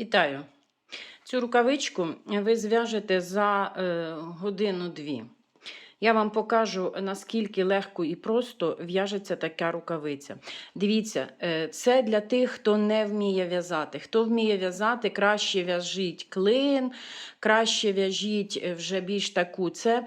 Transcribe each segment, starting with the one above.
Вітаю! Цю рукавичку ви зв'яжете за е, годину-дві. Я вам покажу, наскільки легко і просто в'яжеться така рукавиця. Дивіться, е, це для тих, хто не вміє в'язати. Хто вміє в'язати, краще в'яжіть клин, краще в'яжіть е, вже більш таку. Це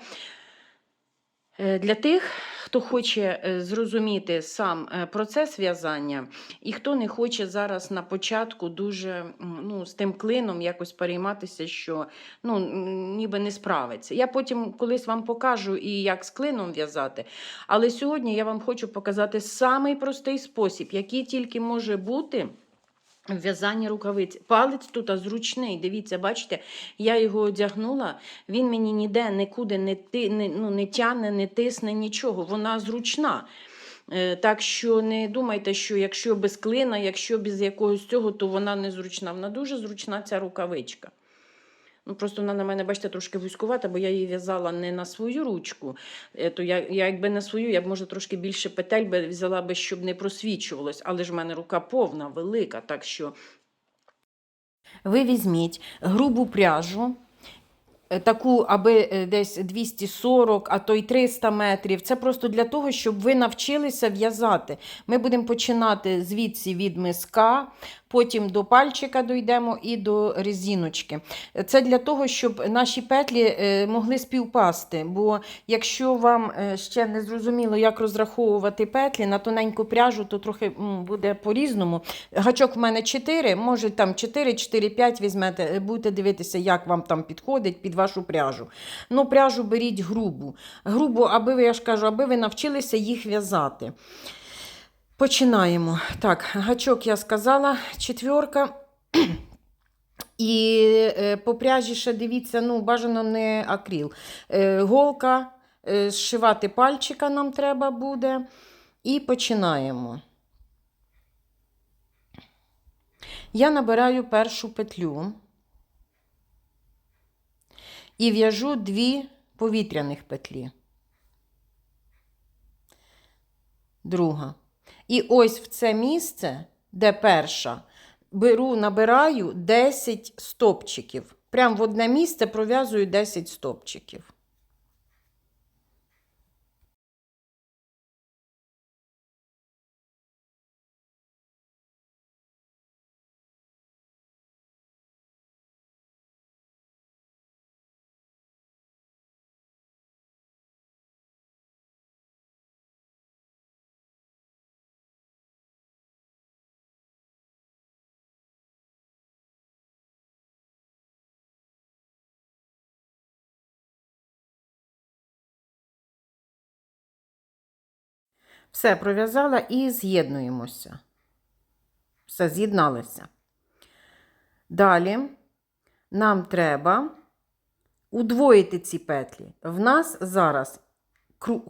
Для тих, хто хоче е, зрозуміти сам е, процес в'язання, і хто не хоче зараз на початку дуже ну, з тим клином якось перейматися, що ну, ніби не справиться. Я потім колись вам покажу і як з клином в'язати. Але сьогодні я вам хочу показати самий простий спосіб, який тільки може бути. В В'язанні рукавиць. Палець тут зручний. Дивіться, бачите, я його одягнула, він мені ніде нікуди не, ти, не, ну, не тягне, не тисне нічого. Вона зручна. Е, Так що не думайте, що якщо без клина, якщо без якогось цього, то вона незручна. Вона дуже зручна ця рукавичка. Ну, просто вона на мене, бачите, трошки вузькувата, бо я її в'язала не на свою ручку. Е, То я, я якби на свою, я б може трошки більше петель би взяла би, щоб не просвічувалось. Але ж в мене рука повна, велика, так що ви візьміть грубу пряжу, е, таку, аби е, десь 240, а то й 300 метрів. Це просто для того, щоб ви навчилися в'язати. Ми будемо починати звідси від миска, потім до пальчика дійдемо і до резиночки. Це для того, щоб наші петлі е, могли співпасти. Бо якщо вам е, ще не зрозуміло, як розраховувати петлі на тоненьку пряжу, то трохи буде по-різному. Гачок в мене 4, може там 4, 4, 5 візьмете, е, будете дивитися, як вам там підходить під вашу пряжу. Ну, пряжу беріть грубу. Грубу, аби ви, я ж кажу, аби ви навчилися їх в'язати. Починаємо. Так, гачок я сказала, четверка. І е, по пряжі ще дивіться, ну, бажано не акріл. Е, голка, е, зшивати пальчика нам треба буде. І починаємо. Я набираю першу петлю і в'яжу дві повітряних петлі. Друга. І ось в це місце, де перша, беру, набираю 10 стопчиків. Прямо в одне місце пров'язую 10 стопчиків. Все пров'язала і з'єднуємося. Все, з'єдналися. Далі нам треба удвоїти ці петлі. В нас зараз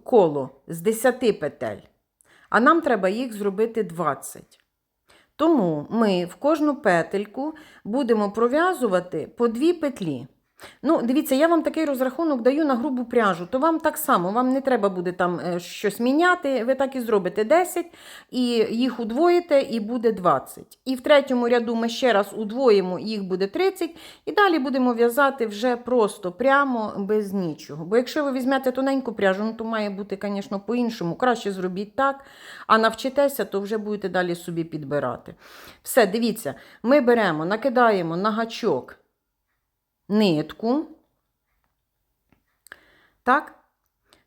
коло з 10 петель, а нам треба їх зробити 20. Тому ми в кожну петельку будемо пров'язувати по дві петлі. Ну, дивіться, я вам такий розрахунок даю на грубу пряжу, то вам так само, вам не треба буде там е, щось міняти. Ви так і зробите 10, і їх удвоїте, і буде 20. І в третьому ряду ми ще раз удвоїмо, їх буде 30, і далі будемо в'язати вже просто прямо без нічого. Бо якщо ви візьмете тоненьку пряжу, ну то має бути, звісно, по-іншому. Краще зробіть так, а навчитеся, то вже будете далі собі підбирати. Все, дивіться, ми беремо, накидаємо на гачок нитку. Так,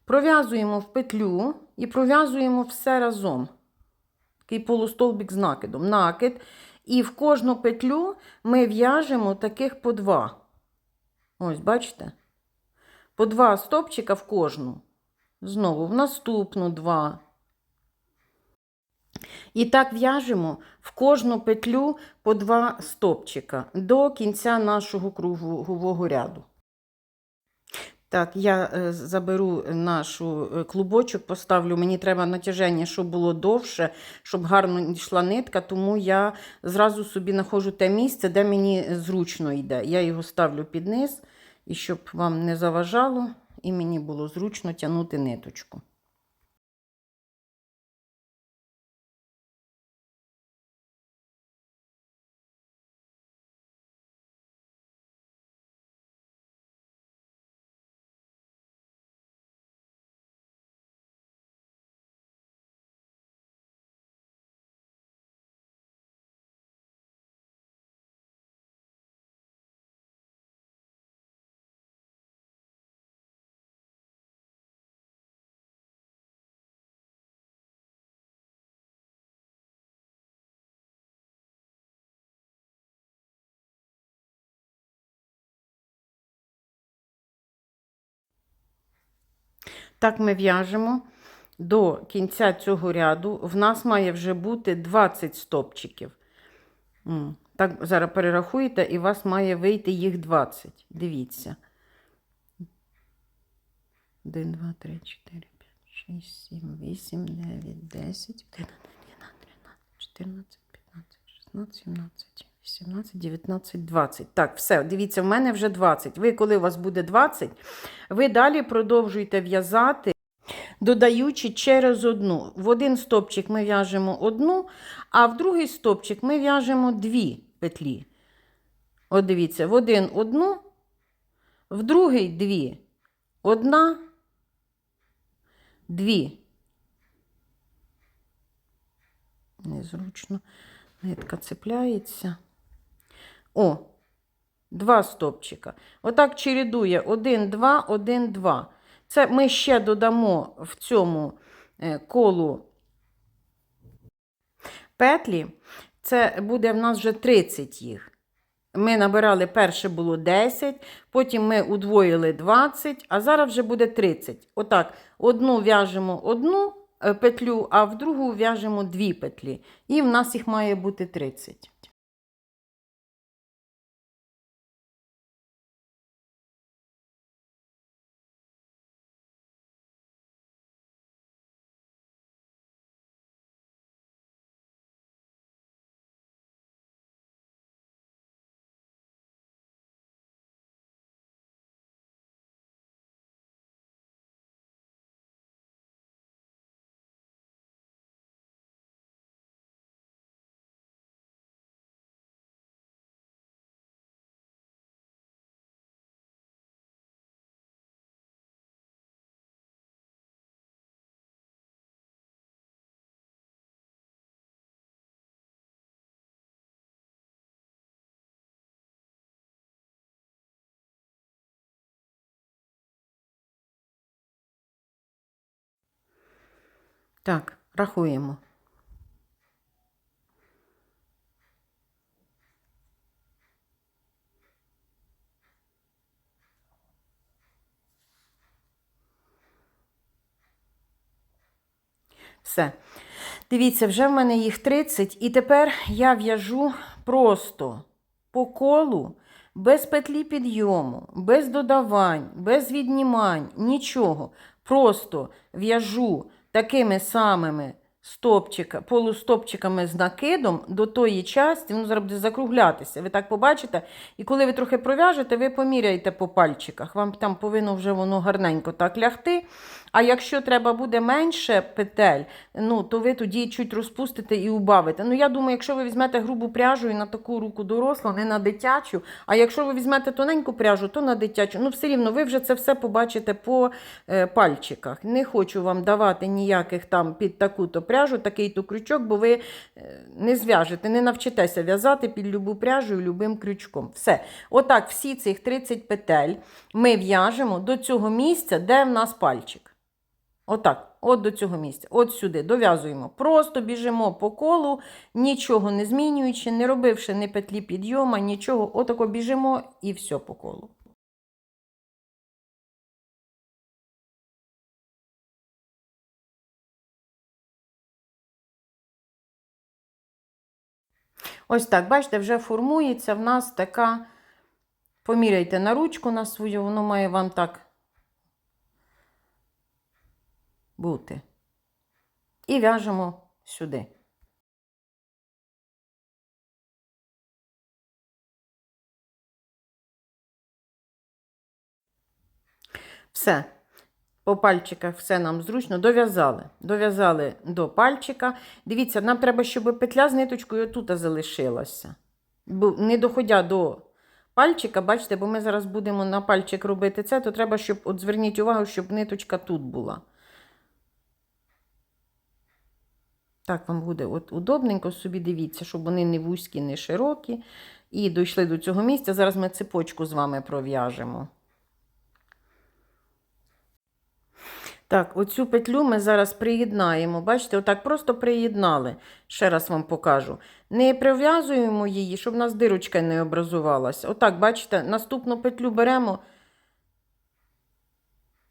пров'язуємо в петлю і пров'язуємо все разом. Такий полустолбик з накидом. Накид. І в кожну петлю ми в'яжемо таких по два. Ось, бачите? По два стопчика в кожну. Знову в наступну два. І так в'яжемо в кожну петлю по два стопчика до кінця нашого кругового ряду. Так, я е, заберу нашу е, клубочок, поставлю. Мені треба натяження, щоб було довше, щоб гарно йшла нитка, тому я зразу собі знаходжу те місце, де мені зручно йде. Я його ставлю під низ, і щоб вам не заважало, і мені було зручно тягнути ниточку. Так ми в'яжемо до кінця цього ряду. В нас має вже бути 20 стопчиків. Так, зараз перерахуєте, і у вас має вийти їх 20. Дивіться. 1, 2, 3, 4, 5, 6, 7, 8, 9, 10, 11, 12, 13, 14, 15, 16, 17, 18, 19, 20. Так, все, дивіться, в мене вже 20. Ви, коли у вас буде 20, ви далі продовжуєте в'язати, додаючи через одну. В один стопчик ми в'яжемо одну, а в другий стопчик ми в'яжемо дві петлі. От дивіться, в один одну, в другий дві. Одна, дві. Незручно. Нитка цепляється. О, два стопчика. Отак чередує 1, 2, 1, 2. Це ми ще додамо в цьому е, колу петлі. Це буде в нас вже 30 їх. Ми набирали перше було 10, потім ми удвоїли 20, а зараз вже буде 30. Отак, одну в'яжемо одну е, петлю, а в другу в'яжемо дві петлі. І в нас їх має бути 30. Так, рахуємо. Все. Дивіться, вже в мене їх 30, і тепер я в'яжу просто по колу, без петлі підйому, без додавань, без віднімань, нічого. Просто в'яжу такими самими стопчика, полустопчиками з накидом до тої частини, воно зараз буде закруглятися. Ви так побачите. І коли ви трохи пров'яжете, ви поміряєте по пальчиках. Вам там повинно вже воно гарненько так лягти. А якщо треба буде менше петель, ну, то ви тоді чуть розпустите і убавите. Ну, я думаю, якщо ви візьмете грубу пряжу і на таку руку дорослу, не на дитячу, а якщо ви візьмете тоненьку пряжу, то на дитячу. Ну, все рівно, ви вже це все побачите по е, пальчиках. Не хочу вам давати ніяких там під таку-то пряжу, такий-то крючок, бо ви е, не зв'яжете, не навчитеся в'язати під любу пряжу і любим крючком. Все. Отак, всі цих 30 петель ми в'яжемо до цього місця, де в нас пальчик. Отак, от до цього місця, от сюди дов'язуємо. Просто біжимо по колу, нічого не змінюючи, не робивши ні петлі підйома, нічого. Отако біжимо і все по колу. Ось так, бачите, вже формується в нас така. Поміряйте на ручку на свою, воно має вам так бути. І в'яжемо сюди. Все. По пальчиках все нам зручно. Дов'язали. Дов'язали до пальчика. Дивіться, нам треба, щоб петля з ниточкою тут залишилася. Не доходя до пальчика, бачите, бо ми зараз будемо на пальчик робити це, то треба, щоб, от зверніть увагу, щоб ниточка тут була. Так вам буде от удобненько собі дивіться, щоб вони не вузькі, не широкі. І дійшли до цього місця. Зараз ми цепочку з вами пров'яжемо. Так, оцю петлю ми зараз приєднаємо. Бачите, отак просто приєднали. Ще раз вам покажу. Не прив'язуємо її, щоб у нас дирочка не образувалася. Отак, бачите, наступну петлю беремо.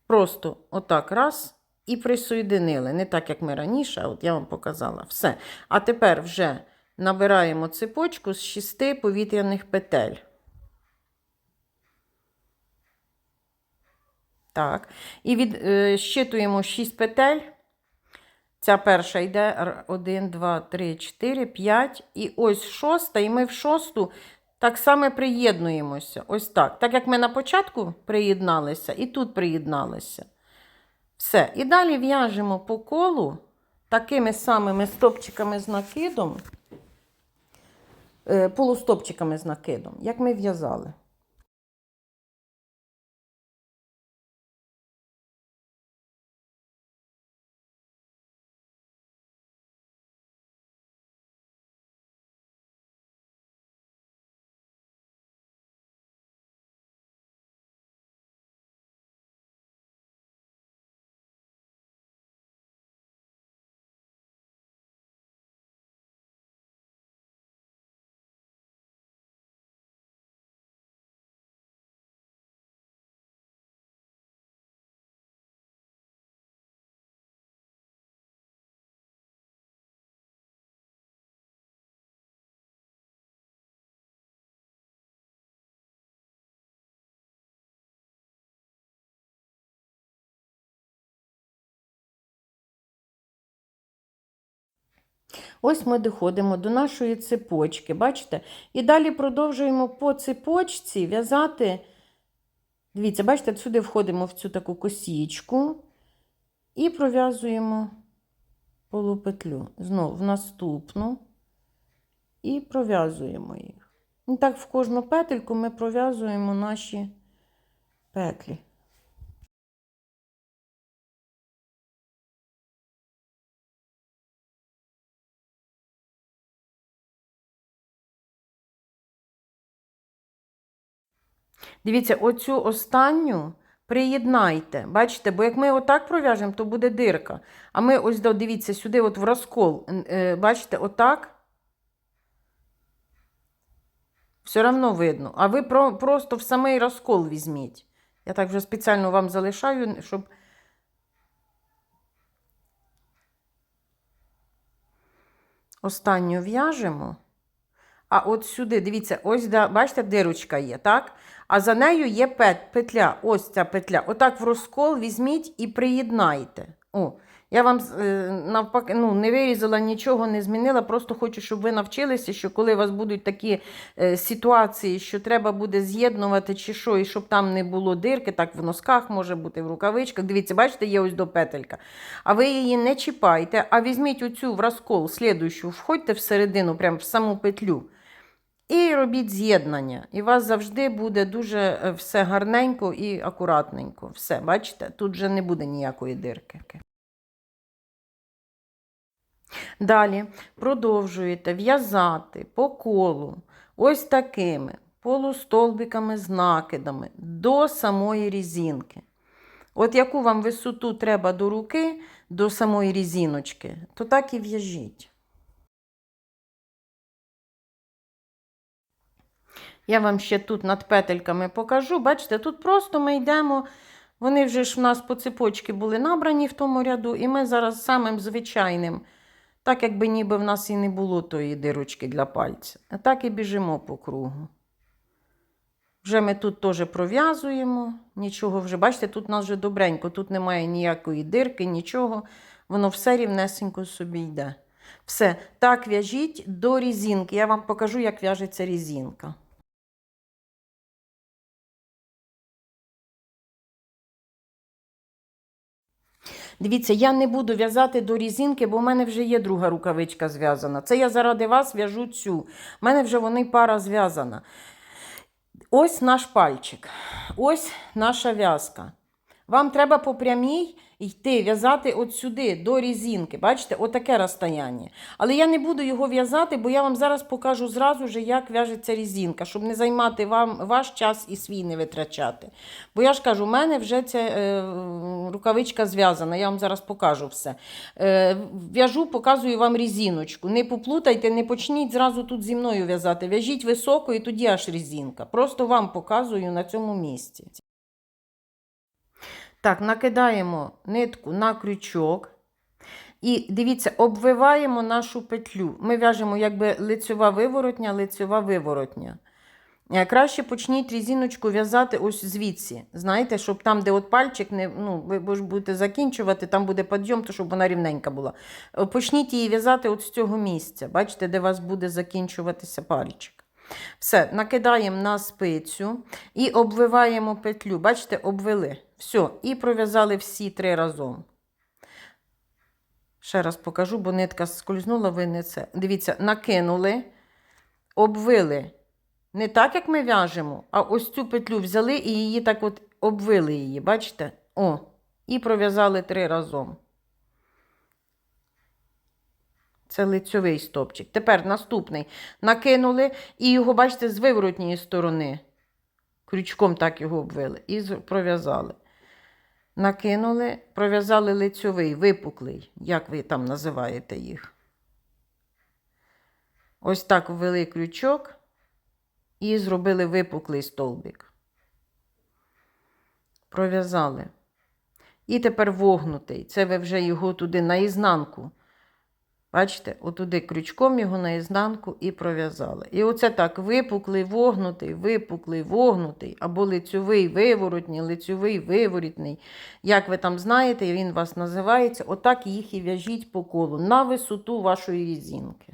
просто отак раз і присоєдинили. Не так, як ми раніше, а от я вам показала. Все. А тепер вже набираємо цепочку з шести повітряних петель. Так. І від, щитуємо 6 петель. Ця перша йде 1, 2, 3, 4, 5. І ось шоста, і ми в шосту так само приєднуємося. Ось так. Так як ми на початку приєдналися, і тут приєдналися. Все. І далі в'яжемо по колу такими самими стопчиками з накидом, е, полустопчиками з накидом, як ми в'язали. Ось ми доходимо до нашої цепочки, бачите? І далі продовжуємо по цепочці в'язати. Дивіться, бачите, сюди входимо в цю таку косічку і пров'язуємо полупетлю. Знову в наступну і пров'язуємо їх. І так, в кожну петельку ми пров'язуємо наші петлі. Дивіться, оцю останню приєднайте. Бачите, бо як ми отак пров'яжемо, то буде дирка. А ми ось дивіться сюди, от в розкол. е, Бачите, отак. Все одно видно. А ви про, просто в самий розкол візьміть. Я так вже спеціально вам залишаю, щоб. Останню в'яжемо. А от сюди, дивіться, ось бачите, дирочка є, так? А за нею є пет, петля. Ось ця петля. Отак в розкол візьміть і приєднайте. О, я вам е, навпаки ну, не вирізала нічого, не змінила. Просто хочу, щоб ви навчилися, що коли у вас будуть такі е, ситуації, що треба буде з'єднувати чи що, і щоб там не було дирки, так в носках може бути, в рукавичках. Дивіться, бачите, є ось до петелька. А ви її не чіпайте, а візьміть оцю в розкол, слідуючу, входьте всередину, прямо в саму петлю. І робіть з'єднання. І у вас завжди буде дуже е, все гарненько і акуратненько. Все, бачите, тут вже не буде ніякої дирки. Далі продовжуєте в'язати по колу ось такими полустолбиками з накидами до самої різинки. От яку вам висоту треба до руки, до самої різиночки, то так і в'яжіть. Я вам ще тут над петельками покажу. Бачите, тут просто ми йдемо. Вони вже ж в нас по цепочці були набрані в тому ряду, і ми зараз самим звичайним, так якби ніби в нас і не було тої дирочки для пальця. А так і біжимо по кругу. Вже ми тут теж пров'язуємо, нічого вже, бачите, тут у нас вже добренько, тут немає ніякої дирки, нічого. Воно все рівнесенько собі йде. Все, так в'яжіть до різинки. Я вам покажу, як в'яжеться різинка. Дивіться, я не буду в'язати до різинки, бо в мене вже є друга рукавичка зв'язана. Це я заради вас в'яжу цю. У мене вже вони пара зв'язана. Ось наш пальчик, ось наша в'язка. Вам треба по прямій йти, в'язати от сюди, до різинки. Бачите, отаке розстояння. Але я не буду його в'язати, бо я вам зараз покажу зразу же, як в'яжеться різинка, щоб не займати вам ваш час і свій не витрачати. Бо я ж кажу, у мене вже ця е, рукавичка зв'язана, я вам зараз покажу все. Е, в'яжу, показую вам різиночку. Не поплутайте, не почніть зразу тут зі мною в'язати. В'яжіть високо і тоді аж різинка. Просто вам показую на цьому місці. Так, накидаємо нитку на крючок. І дивіться, обвиваємо нашу петлю. Ми в'яжемо якби лицьова виворотня, лицьова виворотня. Е, Краще почніть різиночку в'язати ось звідси. Знаєте, щоб там, де от пальчик, не, ну, ви ж будете закінчувати, там буде підйом, то щоб вона рівненька була. Е, Почніть її в'язати от з цього місця. Бачите, де у вас буде закінчуватися пальчик. Все, накидаємо на спицю і обвиваємо петлю. Бачите, обвели. Все, і пров'язали всі три разом. Ще раз покажу, бо нитка скользнула, ви не це. Дивіться, накинули, обвили. Не так, як ми в'яжемо, а ось цю петлю взяли і її так от обвили її, бачите? О, і пров'язали три разом. Це лицьовий стопчик. Тепер наступний. Накинули і його, бачите, з виворотньої сторони. Крючком так його обвили і пров'язали. Накинули, пров'язали лицьовий, випуклий, як ви там називаєте їх. Ось так ввели крючок і зробили випуклий столбик. Пров'язали. І тепер вогнутий. Це ви вже його туди наізнанку. Бачите, отуди крючком його наізнанку і пров'язали. І оце так: випуклий, вогнутий, випуклий, вогнутий, або лицьовий, виворотній, лицьовий, виворітний. Як ви там знаєте, він вас називається. Отак їх і в'яжіть по колу на висоту вашої різинки.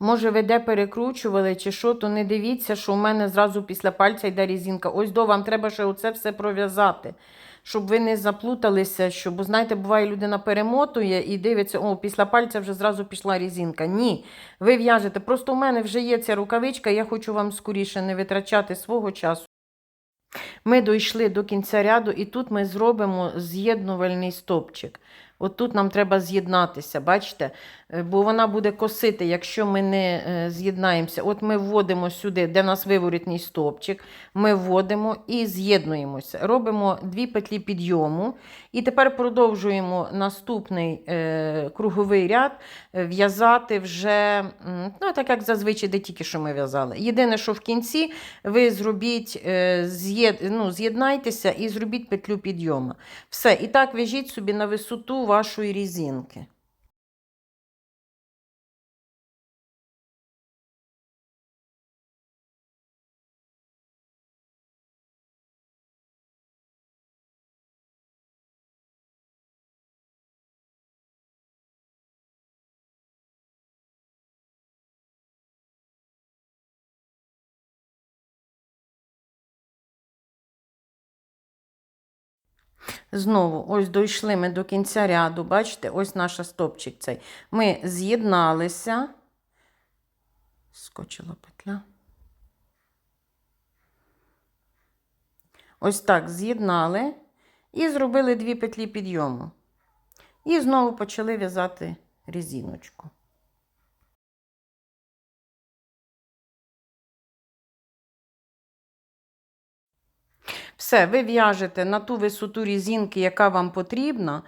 Може, ви де перекручували чи що, то не дивіться, що у мене зразу після пальця йде різинка. Ось до вам треба ще оце все пров'язати, щоб ви не заплуталися. Що, бо знаєте, буває, людина перемотує і дивиться, о, після пальця вже зразу пішла різинка. Ні, ви в'яжете. Просто у мене вже є ця рукавичка, я хочу вам скоріше не витрачати свого часу. Ми дійшли до кінця ряду, і тут ми зробимо з'єднувальний стопчик. От тут нам треба з'єднатися, бачите? Е, Бо вона буде косити, якщо ми не е, з'єднаємося. От ми вводимо сюди, де нас виворітній стопчик, ми вводимо і з'єднуємося. Робимо дві петлі підйому. І тепер продовжуємо наступний е, круговий ряд е, в'язати вже, ну, так як зазвичай, де тільки що ми в'язали. Єдине, що в кінці ви зробіть, е, ну, з'єднайтеся і зробіть петлю підйому. Все, і так в'яжіть собі на висоту вашої різинки. Знову, ось дійшли ми до кінця ряду. Бачите, ось наш стопчик цей. Ми з'єдналися. Скочила петля. Ось так з'єднали і зробили дві петлі підйому. І знову почали в'язати резиночку. Все, ви в'яжете на ту висоту різинки, яка вам потрібна.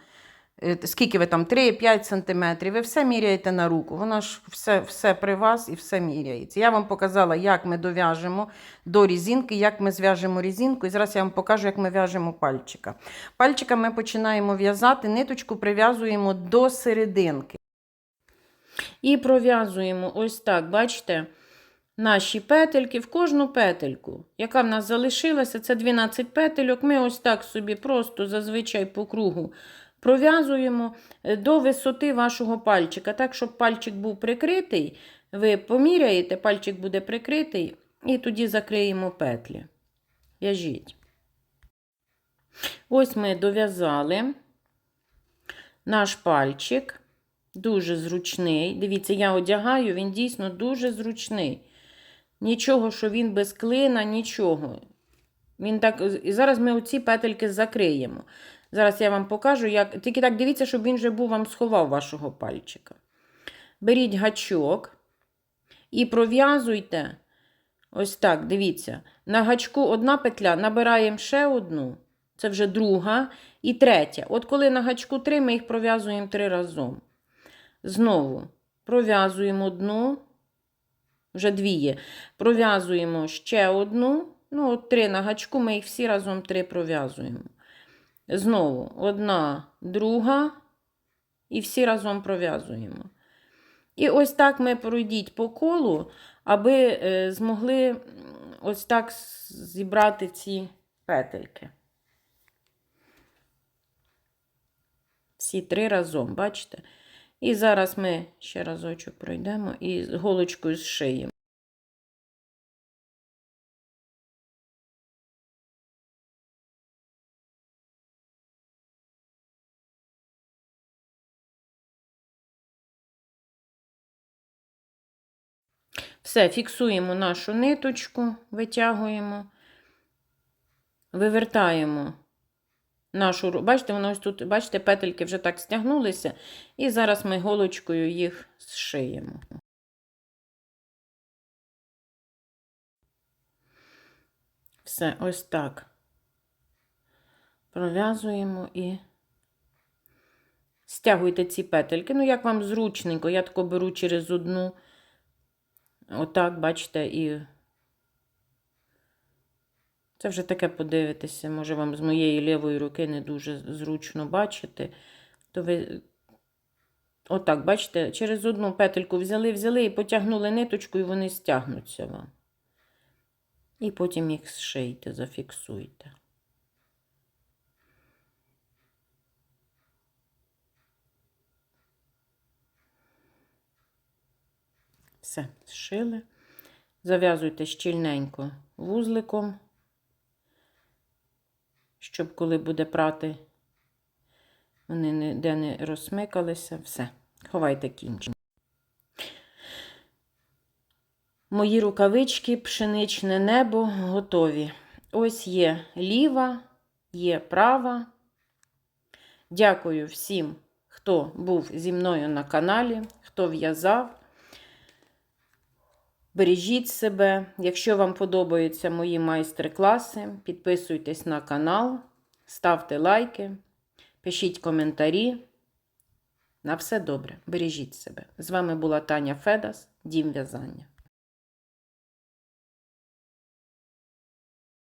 е, скільки ви там, 3-5 см, ви все міряєте на руку. Воно ж все, все при вас і все міряється. Я вам показала, як ми дов'яжемо до різинки, як ми зв'яжемо різинку. І зараз я вам покажу, як ми в'яжемо пальчика. Пальчика ми починаємо в'язати, ниточку прив'язуємо до серединки. І пров'язуємо ось так, бачите, наші петельки в кожну петельку, яка в нас залишилася, це 12 петельок. Ми ось так собі просто зазвичай по кругу пров'язуємо е, до висоти вашого пальчика. Так, щоб пальчик був прикритий, ви поміряєте, пальчик буде прикритий, і тоді закриємо петлі. В'яжіть. Ось ми дов'язали наш пальчик. Дуже зручний. Дивіться, я одягаю, він дійсно дуже зручний. Нічого, що він без клина, нічого. Він так, І зараз ми оці петельки закриємо. Зараз я вам покажу, як. Тільки так дивіться, щоб він вже був вам сховав вашого пальчика. Беріть гачок і пров'язуйте. Ось так, дивіться. На гачку одна петля, набираємо ще одну. Це вже друга і третя. От коли на гачку три, ми їх пров'язуємо три разом. Знову пров'язуємо одну, вже дві є. Пров'язуємо ще одну. Ну, от три на гачку, ми їх всі разом три пров'язуємо. Знову одна, друга, і всі разом пров'язуємо. І ось так ми пройдіть по колу, аби е, змогли ось так зібрати ці петельки. Всі три разом, бачите? І зараз ми ще разочок пройдемо і голочкою зшиємо. Все, фіксуємо нашу ниточку, витягуємо, вивертаємо нашу. Бачите, воно ось тут, бачите, петельки вже так стягнулися. І зараз ми голочкою їх зшиємо. Все, ось так. Пров'язуємо і стягуйте ці петельки. Ну, як вам зручненько, я тако беру через одну. Отак, бачите, і це вже таке подивитися. Може, вам з моєї лівої руки не дуже зручно бачити. То ви отак, бачите, через одну петельку взяли, взяли і потягнули ниточку, і вони стягнуться вам. І потім їх зшийте, зафіксуйте. Все, зшили. Зав'язуйте щільненько вузликом, щоб коли буде прати, вони ніде не розсмикалися. Все, ховайте кінчик. Мої рукавички, пшеничне небо готові. Ось є ліва, є права. Дякую всім, хто був зі мною на каналі, хто в'язав. Бережіть себе. Якщо вам подобаються мої майстер-класи, підписуйтесь на канал, ставте лайки, пишіть коментарі. На все добре. Бережіть себе. З вами була Таня Федас, Дім в'язання.